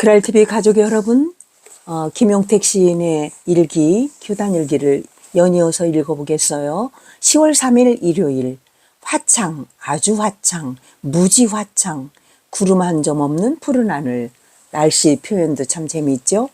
그랄TV 가족 여러분, 어, 김용택 시인의 일기, 교단 일기를 연이어서 읽어보겠어요. 10월 3일 일요일, 화창, 아주 화창, 무지 화창, 구름 한 점 없는 푸른 하늘. 날씨 표현도 참 재미있죠?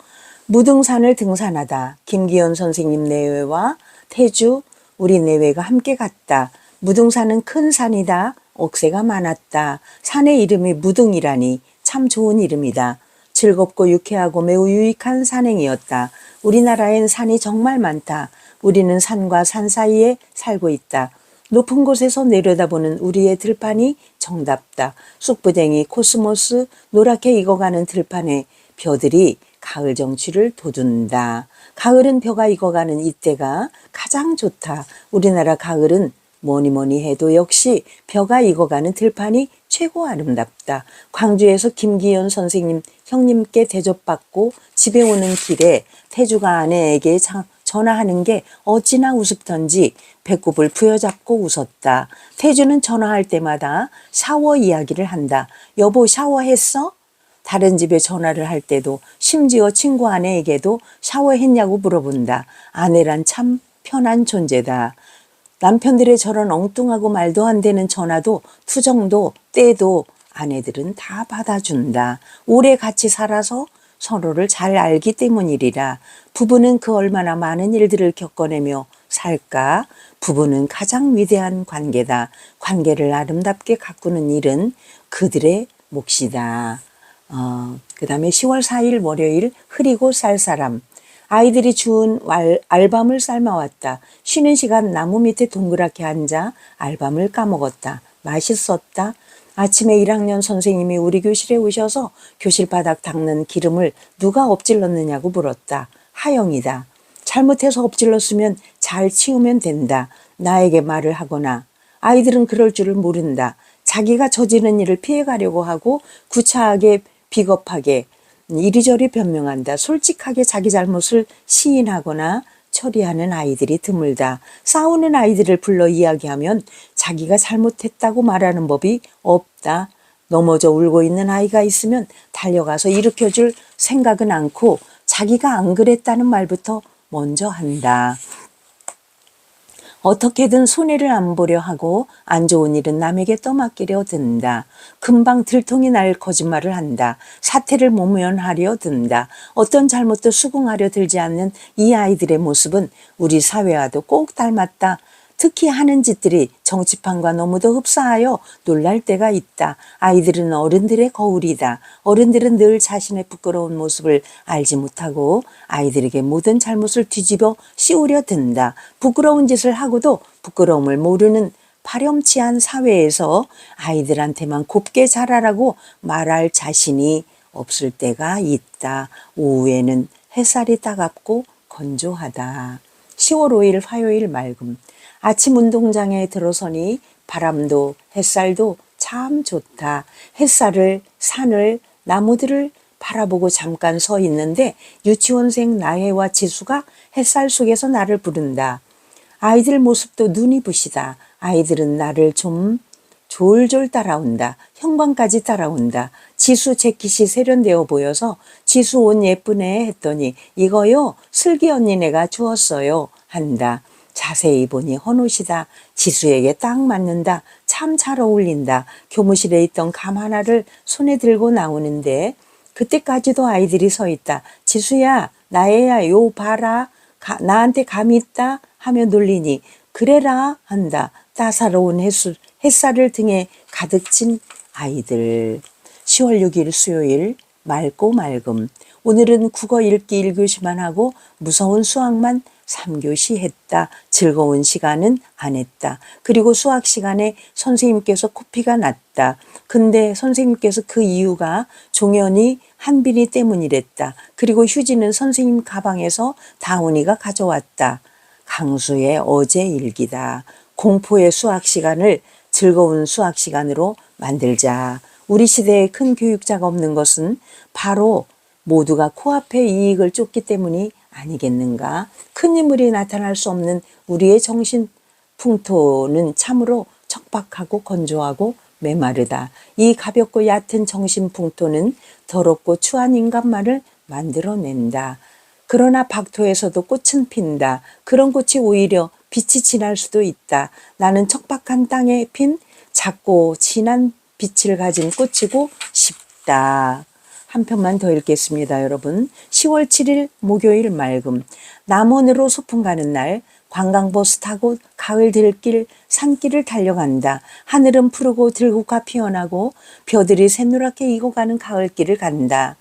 무등산을 등산하다. 김기현 선생님 내외와 태주, 우리 내외가 함께 갔다. 무등산은 큰 산이다. 억새가 많았다. 산의 이름이 무등이라니 참 좋은 이름이다. 즐겁고 유쾌하고 매우 유익한 산행이었다. 우리나라엔 산이 정말 많다. 우리는 산과 산 사이에 살고 있다. 높은 곳에서 내려다보는 우리의 들판이 정답다. 쑥부댕이, 코스모스, 노랗게 익어가는 들판에 벼들이 가을 정취를 돋운다. 가을은 벼가 익어가는 이때가 가장 좋다. 우리나라 가을은 뭐니 뭐니 해도 역시 벼가 익어가는 들판이 최고 아름답다. 광주에서 김기현 선생님 형님께 대접받고 집에 오는 길에 태주가 아내에게 자- 전화하는 게 어찌나 우습던지 배꼽을 부여잡고 웃었다. 태주는 전화할 때마다 샤워 이야기를 한다. 여보 샤워했어? 다른 집에 전화를 할 때도 심지어 친구 아내에게도 샤워했냐고 물어본다. 아내란 참 편한 존재다. 남편들의 저런 엉뚱하고 말도 안 되는 전화도 투정도 때도 아내들은 다 받아준다. 오래 같이 살아서 서로를 잘 알기 때문이리라. 부부는 그 얼마나 많은 일들을 겪어내며 살까? 부부는 가장 위대한 관계다. 관계를 아름답게 가꾸는 일은 그들의 몫이다. 어, 그 다음에 10월 4일 월요일 흐리고 쌀쌀함. 아이들이 주운 알, 알밤을 삶아왔다. 쉬는 시간 나무 밑에 동그랗게 앉아 알밤을 까먹었다. 맛있었다. 아침에 1학년 선생님이 우리 교실에 오셔서 교실 바닥 닦는 기름을 누가 엎질렀느냐고 물었다. 하영이다. 잘못해서 엎질렀으면 잘 치우면 된다. 나에게 말을 하거나 아이들은 그럴 줄을 모른다. 자기가 저지른 일을 피해가려고 하고 구차하게 비겁하게 이리저리 변명한다. 솔직하게 자기 잘못을 시인하거나 처리하는 아이들이 드물다. 싸우는 아이들을 불러 이야기하면 자기가 잘못했다고 말하는 법이 없다. 넘어져 울고 있는 아이가 있으면 달려가서 일으켜줄 생각은 않고 자기가 안 그랬다는 말부터 먼저 한다. 어떻게든 손해를 안 보려 하고 안 좋은 일은 남에게 떠맡기려 든다. 금방 들통이 날 거짓말을 한다. 사태를 모면하려 든다. 어떤 잘못도 수긍하려 들지 않는 이 아이들의 모습은 우리 사회와도 꼭 닮았다. 특히 하는 짓들이 정치판과 너무도 흡사하여 놀랄 때가 있다. 아이들은 어른들의 거울이다. 어른들은 늘 자신의 부끄러운 모습을 알지 못하고 아이들에게 모든 잘못을 뒤집어 씌우려 든다. 부끄러운 짓을 하고도 부끄러움을 모르는 파렴치한 사회에서 아이들한테만 곱게 자라라고 말할 자신이 없을 때가 있다. 오후에는 햇살이 따갑고 건조하다. 10월 5일 화요일 맑음. 아침 운동장에 들어서니 바람도 햇살도 참 좋다. 햇살을, 산을, 나무들을 바라보고 잠깐 서 있는데 유치원생 나혜와 지수가 햇살 속에서 나를 부른다. 아이들 모습도 눈이 부시다. 아이들은 나를 좀 졸졸 따라온다. 형광까지 따라온다. 지수 재킷이 세련되어 보여서 지수 옷 예쁘네 했더니 이거요 슬기 언니네가 주었어요 한다. 자세히 보니 헌옷이다. 지수에게 딱 맞는다. 참 잘 어울린다. 교무실에 있던 감 하나를 손에 들고 나오는데 그때까지도 아이들이 서 있다. 지수야, 나애야, 요 봐라. 가- 나한테 감 있다 하며 놀리니 그래라 한다. 따사로운 햇수, 햇살을 등에 가득 친 아이들. 10월 6일 수요일 맑고 맑음. 오늘은 국어 읽기 1교시만 하고 무서운 수학만 3교시 했다. 즐거운 시간은 안 했다. 그리고 수학 시간에 선생님께서 코피가 났다. 근데 선생님께서 그 이유가 종현이 한빈이 때문이랬다. 그리고 휴지는 선생님 가방에서 다운이가 가져왔다. 강수의 어제 일기다. 공포의 수학 시간을 즐거운 수학 시간으로 만들자. 우리 시대에 큰 교육자가 없는 것은 바로 모두가 코앞의 이익을 쫓기 때문이 아니겠는가? 큰 인물이 나타날 수 없는 우리의 정신 풍토는 참으로 척박하고 건조하고 메마르다. 이 가볍고 얕은 정신 풍토는 더럽고 추한 인간만을 만들어낸다. 그러나 박토에서도 꽃은 핀다. 그런 꽃이 오히려 빛이 진할 수도 있다. 나는 척박한 땅에 핀 작고 진한 빛을 가진 꽃이고 싶다. 한 편만 더 읽겠습니다, 여러분. 10월 7일 목요일 맑음. 남원으로 소풍 가는 날 관광버스 타고 가을 들길 산길을 달려간다. 하늘은 푸르고 들국화 피어나고 벼들이 새누랗게 익어가는 가을길을 간다.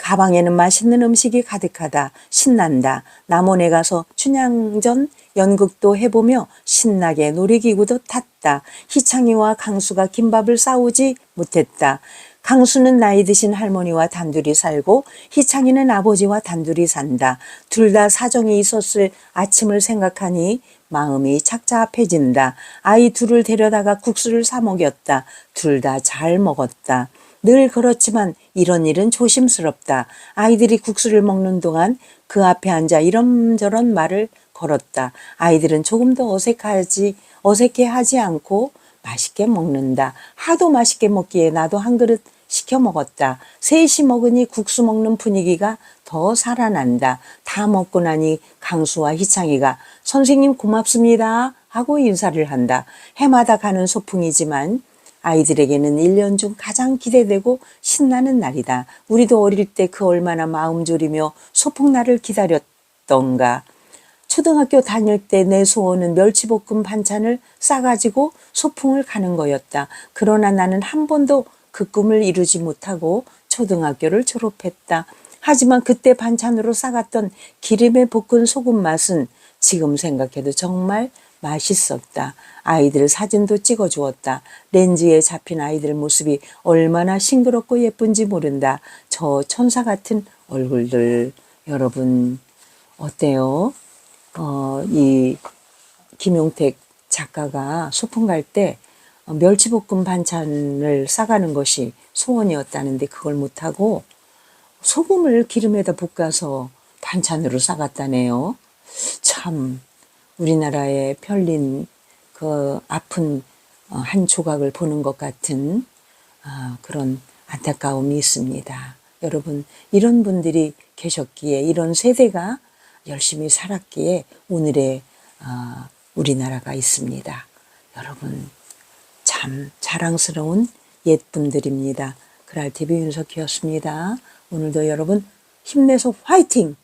가방에는 맛있는 음식이 가득하다. 신난다. 남원에 가서 춘향전 연극도 해보며 신나게 놀이기구도 탔다. 희창이와 강수가 김밥을 싸우지 못했다. 강수는 나이 드신 할머니와 단둘이 살고 희창이는 아버지와 단둘이 산다. 둘 다 사정이 있었을 아침을 생각하니 마음이 착잡해진다. 아이 둘을 데려다가 국수를 사 먹였다. 둘 다 잘 먹었다. 늘 그렇지만 이런 일은 조심스럽다. 아이들이 국수를 먹는 동안 그 앞에 앉아 이런저런 말을 걸었다. 아이들은 조금 더 어색하지, 어색해하지 않고 맛있게 먹는다. 하도 맛있게 먹기에 나도 한 그릇 시켜 먹었다. 셋이 먹으니 국수 먹는 분위기가 더 살아난다. 다 먹고 나니 강수와 희창이가 선생님 고맙습니다 하고 인사를 한다. 해마다 가는 소풍이지만 아이들에게는 1년 중 가장 기대되고 신나는 날이다. 우리도 어릴 때 그 얼마나 마음 졸이며 소풍날을 기다렸던가. 초등학교 다닐 때 내 소원은 멸치볶음 반찬을 싸가지고 소풍을 가는 거였다. 그러나 나는 한 번도 그 꿈을 이루지 못하고 초등학교를 졸업했다. 하지만 그때 반찬으로 싸갔던 기름에 볶은 소금 맛은 지금 생각해도 정말 맛있었다. 아이들 사진도 찍어 주었다. 렌즈에 잡힌 아이들 모습이 얼마나 싱그럽고 예쁜지 모른다. 저 천사 같은 얼굴들. 여러분, 어때요? 어, 이 김용택 작가가 소풍 갈 때 멸치볶음 반찬을 싸가는 것이 소원이었다는데 그걸 못하고 소금을 기름에다 볶아서 반찬으로 싸갔다네요. 참 우리나라의 편린 그 아픈 어, 한 조각을 보는 것 같은 아, 그런 안타까움이 있습니다. 여러분 이런 분들이 계셨기에 이런 세대가 열심히 살았기에 오늘의 아, 우리나라가 있습니다. 여러분 참 자랑스러운 옛 분들입니다. 그랄TV 윤석희였습니다. 오늘도 여러분 힘내서 화이팅!